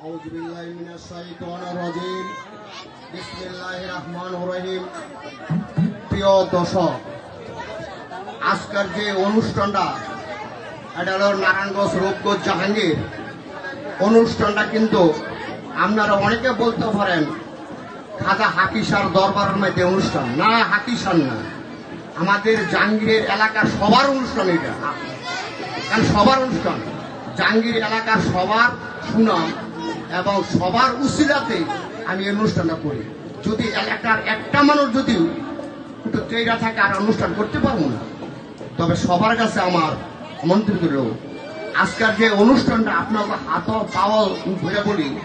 শাইতানির রাজিম। বিসমিল্লাহির রহমানির রহিম। প্রিয় দর্শক, আজকের যে অনুষ্ঠানটা, এটা হলো নারায়ণগঞ্জ রূপগঞ্জ জাহাঙ্গীর। অনুষ্ঠানটা কিন্তু আপনারা অনেকে বলতে পারেন, খাজা হাকিসার দরবারের মধ্যে অনুষ্ঠান। না হাকিসার না। আমাদের জাহাঙ্গীরের এলাকার সবার অনুষ্ঠান এটা। কারণ সবার অনুষ্ঠান। জাহাঙ্গীর এলাকার সবার সুনাম। এবং সবার উসিলাতে আমি এই অনুষ্ঠানটা করি। যদি এলাকার একটা মানুষ যদি একটু তৈরা থাকে আর অনুষ্ঠান করতে পারব না, তবে সবার কাছে আমার আমন্ত্রিত লোক আজকের যে অনুষ্ঠানটা আপনার হাত পাওয়া ধরে বলি,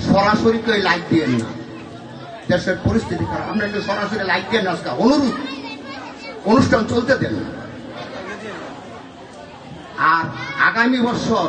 সরাসরি কেউ লাইক দিয়েন না। দেশের পরিস্থিতি খারাপ। আপনার একটু সরাসরি লাইক দেন আজকে। অনুরোধ, অনুষ্ঠান চলতে দেন না। আর আগামী বছর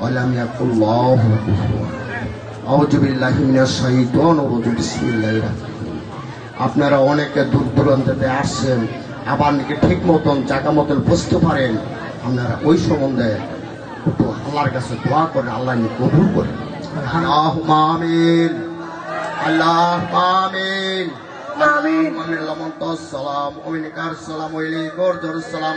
ولم يكن له كفوا أعوذ بالله من الشيطان الرجيم بسم الله الرحمن الرحيم আপনারা অনেকে দূর দূরান্তে আসছেন আবার নাকি ঠিক মতন জায়গা মতন বুঝতে পারেন আপনারা ওই সম্বন্ধে একটু আল্লাহর কাছে দোয়া করেন আল্লাহ নিয়ে কবুল করেন আল্লাহ আমিন আল্লাহ আমিন আমিন সালাম ওমিনকার সালাম ওয়ালাইকুম সালাম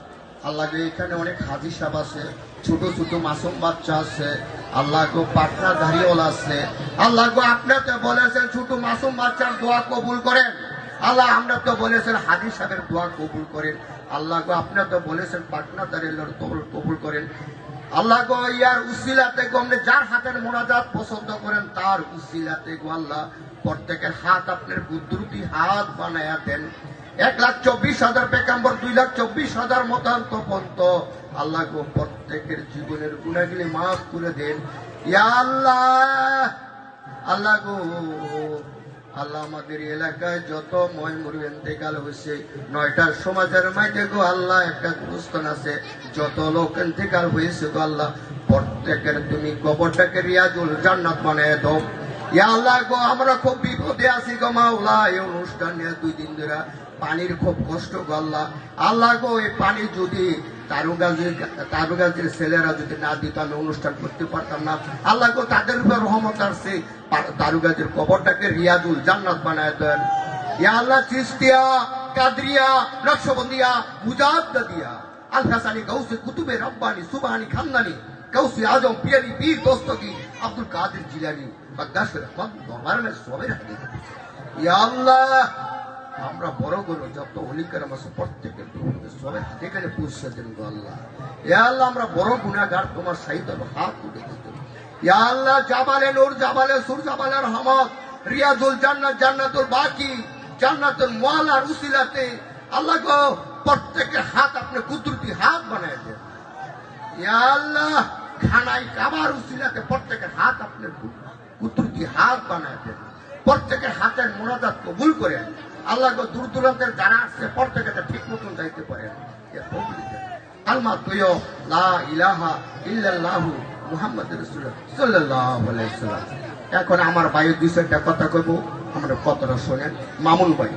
আল্লাহ গো এখানে অনেক হাজি সাহেব আছে, ছোট ছোট মাসুম বাচ্চা আছে, আল্লাহ গো পাটনা ধারিওয়ালা আছে, আল্লাহ গো আপনার তো বলেছেন ছোট মাসুম বাচ্চার দোয়া কবুল করেন। আল্লাহ আমরা তো বলেছেন হাজি সাহেবের দোয়া কবুল করেন। আল্লাহ গো আপনার তো বলেছেন পাটনা দাঁড়িয়ে কবুল করেন। আল্লাহ গো ইয়ার উসিলাতে গো আপনি যার হাতের মোনাজাত পছন্দ করেন, তার উসিলাতে গো আল্লাহ প্রত্যেকের হাত আপনার কুদরতি হাত বানায়া দেন। এক লাখ চব্বিশ হাজার পেকাম্বর, দুই লাখ চব্বিশ হাজার মতান্ত পন্ত আল্লাহ গো, প্রত্যেকের জীবনের গুণাগুলি মাফ করে দেন। আল্লাহ! আল্লাহ গো, আল্লাহ আমাদের এলাকায় যত ময় মুড়ি এতেকাল হয়েছে, নয়টার সমাজের মাঝে গো আল্লাহ একটা গুরুস্থান আছে। যত লোক এতেকাল হয়েছে গো আল্লাহ, প্রত্যেকের তুমি কবরটাকে রিয়াজুল জান্নাত বানায় দাও। ইয়া আল্লাহ গো, আমরা খুব বিপদে আছি গো মাওলা এই অনুষ্ঠান নিয়ে দুই দিন ধরে পানির খুব কষ্ট গো আল্লাহ গো এই পানি যদি তারুগাজের ছেলেরা যদি না দিত, আমি অনুষ্ঠান করতে পারতাম না। আল্লাহ গো, তাদের উপর রহমত আসছে। তারুগাজের কবরটাকে রিয়াজুল জান্নাত বানায় দেন। আল্লাহ, চিস্তিয়া, কাদরিয়া নকশবন্দিয়া মুজাদ্দিয়া আল হাসানি গৌসে কুতুবে রব্বানি, সুবহানি খানদানি গৌসে আজম পিয়ারি পীর দস্তগি আব্দুল কাদের জিলানি বাগদাশ রহমান দরবারে সবের হাতে ইয়া আল্লাহ আমরা বড় বড় যত অলিকার আছে প্রত্যেকের সবাই হাতে কানে পৌঁছে দেন গো আল্লাহ। ইয়া আল্লাহ, আমরা বড় গুণাগার তোমার সাহিত্য হাত তুলে দিতে আল্লাহ, জাবালে নূর, জাবালে সুর, জাবালে রহমত রিয়াজুল জান্নাত, জান্নাতুল বাকি, জান্নাতুল মুআলার উসিলাতে আল্লাহ গো প্রত্যেকের হাত, আপনি কুদরতি হাত বানায় দেন। ইয়া আল্লাহ খানাই কাবার উসিলাতে প্রত্যেকের হাত আপনি কুদরতি হাত বানায় দেন। প্রত্যেকের হাতের মোনাজাত কবুল করে আল্লাহ দূর দূরান্তের যারা আসছে প্রত্যেকে ঠিক মতন যাইতে পারে। আলমা তুয় ইলাহা ইল্লাল্লাহু মুহাম্মদ এখন আমার বায়ু দুই চারটা কথা কইব, আমরা কতটা শোনেন। মামুন ভাই।